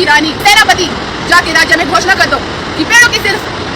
की रानी सेनापति जाके राज्य में घोषणा कर दो कि पेड़ों की सिर्फ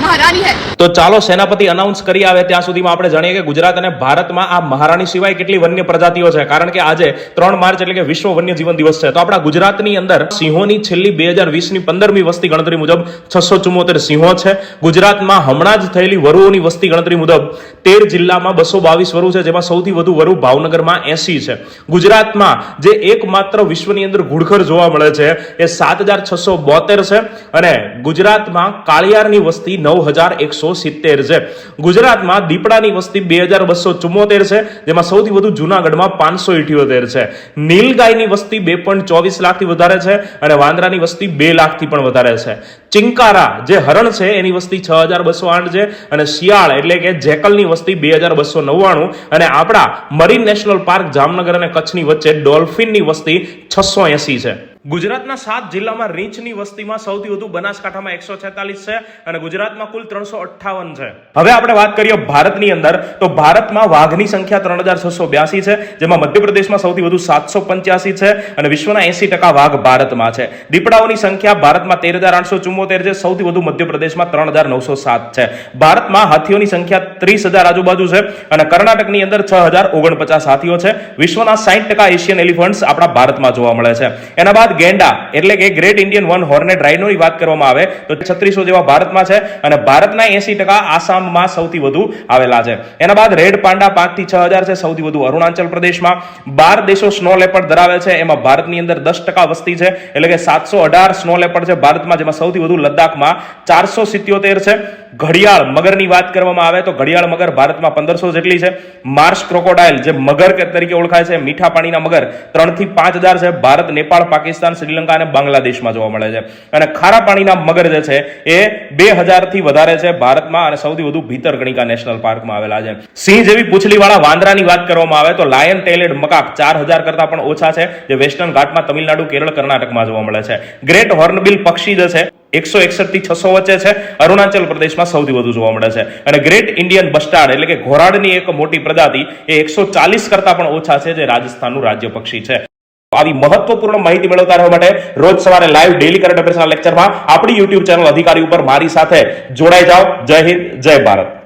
મહારાણી હે. તો ચાલો સેનાપતિ અનાઉન્સ કરી આવે ત્યાં સુધીમાં આપણે જાણીએ કે ગુજરાત અને ભારતમાં આ મહારાણી સિવાય કેટલી વન્ય પ્રજાતિઓ છે. કારણ કે આજે ત્રણ માર્ચ એટલે કે વિશ્વ વન્યજીવન દિવસ છે. તો આપણા ગુજરાતની અંદર સિંહોની છેલ્લી બે હજાર વીસની પંદરમી વસ્તી ગણતરી મુજબ છસો ચુમ્મોતેર સિંહો છે. ગુજરાતમાં હમણાં જ થયેલી વરુઓની વસ્તી ગણતરી મુજબ તેર જિલ્લામાં બસો બાવીસ વરુ છે, જેમાં સૌથી વધુ વરુ ભાવનગરમાં એસી છે. ગુજરાતમાં જે એકમાત્ર વિશ્વની અંદર ઘુડખર જોવા મળે છે, એ સાત હજાર છસો બોતેર છે અને ગુજરાતમાં કાળિયારની વસ્તી નવ હજાર એકસો સિત્તેર છે. ગુજરાતમાં દીપડાની વસ્તી બે હજાર બસો ચુમ્મોતેર છે, જેમાં સૌથી વધુ જુનાગઢમાં પાંચસો ઇઠ્યોતેર છે. નીલગાયની વસ્તી બે પોઈન્ટ ચોવીસ લાખથી વધારે છે અને વાંદરાની વસ્તી બે લાખથી પણ વધારે છે. ચિંકારા જે હરણ છે, એની વસ્તી છ હજાર બસો આઠ છે અને શિયાળ એટલે કે જેકલની વસ્તી બે હજાર બસો નવ્વાણું અને આપણા મરીન નેશનલ પાર્ક જામનગર અને કચ્છની વચ્ચે ડોલ્ફિનની વસ્તી છસો એસી છે. ગુજરાતના સાત જિલ્લામાં રીંછની વસ્તીમાં સૌથી વધુ બનાસકાંઠામાં એકસો છેતાલીસ છે અને ગુજરાતમાં કુલ ત્રણસો અઠ્ઠાવન છે. હવે આપણે વાત કરીએ ભારતની અંદર, તો ભારતમાં વાઘની સંખ્યા ત્રણ હજાર છસો બ્યાસી છે, જેમાં મધ્યપ્રદેશમાં સૌથી વધુ સાતસો પંચ્યાસી છે અને વિશ્વના એસી ટકા વાઘ ભારતમાં છે. દીપડાઓની સંખ્યા ભારતમાં તેર હજાર આઠસો ચુમ્મોતેર છે, સૌથી વધુ મધ્યપ્રદેશમાં ત્રણ હજાર નવસો સાત છે. ભારતમાં હાથીઓની સંખ્યા ત્રીસ હજાર આજુબાજુ છે અને કર્ણાટકની અંદર છ હજાર ઓગણપચાસ હાથીઓ છે. વિશ્વના સાઠ ટકા એશિયન એલિફન્ટ્સ આપણા ભારતમાં જોવા મળે છે. એના બાદ ગેંડા, એટલે કે ગ્રેટ ઇન્ડિયન વન હોર્નેટ રાઇનોની વાત કરવામાં આવે, તો છત્રીસો જેવા ભારતમાં છે અને ભારતના એસી ટકા આસામમાં સૌથી વધુ આવેલા છે. એના બાદ રેડ પાંડા પાંચથી છ હજાર છે, સૌથી વધુ અરુણાચલ પ્રદેશમાં. બાર દેશો સ્નો લેપર્ડ ધરાવે છે, એમાં ભારતની અંદર દસ ટકા વસ્તી છે, એટલે કે સાતસો અઢાર સ્નો લેપર્ડ છે ભારતમાં, જેમાં સૌથી વધુ લદ્દાખમાં ચારસો સિત્યોતેર છે. ઘડિયાળ મગરની વાત કરવામાં આવે, તો ઘડિયાળ મગર ભારતમાં પંદરસો જેટલી છે. માર્શ ક્રોકોડાઇલ જે મગર તરીકે ઓળખાય છે, મીઠા પાણીના મગર ત્રણથી પાંચ હજાર છે. ભારત, નેપાળ, પાકિસ્તાન શ્રીલંકા અને બાંગ્લાદેશમાં જોવા મળે છે. અને ખારા પાણીના મગર જે છે, એ બે હજારથી વધારે છે ભારતમાં અને સૌથી વધુ ભીતરકણિકા નેશનલ પાર્કમાં આવેલા છે. સિંહ જેવી પૂછલીવાળા વાંદરાની વાત કરવામાં આવે તો લાયન ટેલેડ મકાક ચાર હજાર કરતા પણ ઓછા છે, જે વેસ્ટર્ન ઘાટમાં તમિલનાડુ, કેરળ, કર્ણાટકમાં જોવા મળે છે. ગ્રેટ હોર્નબિલ પક્ષી જે છે, એકસો એકસઠથી છસો વચ્ચે છે, અરુણાચલ પ્રદેશમાં સૌથી વધુ જોવા મળે છે. અને ગ્રેટ ઇન્ડિયન બસ્ટાર્ડ એટલે કે ઘોરાડની એક મોટી પ્રજાતિ, એ એકસો ચાલીસ કરતાં પણ ઓછા છે, જે રાજસ્થાનનું રાજ્ય પક્ષી છે. આવી મહત્વપૂર્ણ માહિતી મેળવતા રહેવા માટે રોજ સવારે લાઈવ ડેલી કરંટ અફેર્સના લેક્ચરમાં આપણી યુટ્યુબ ચેનલ અધિકારી ઉપર મારી સાથે જોડાઈ જાઓ. જય હિન્દ, જય ભારત.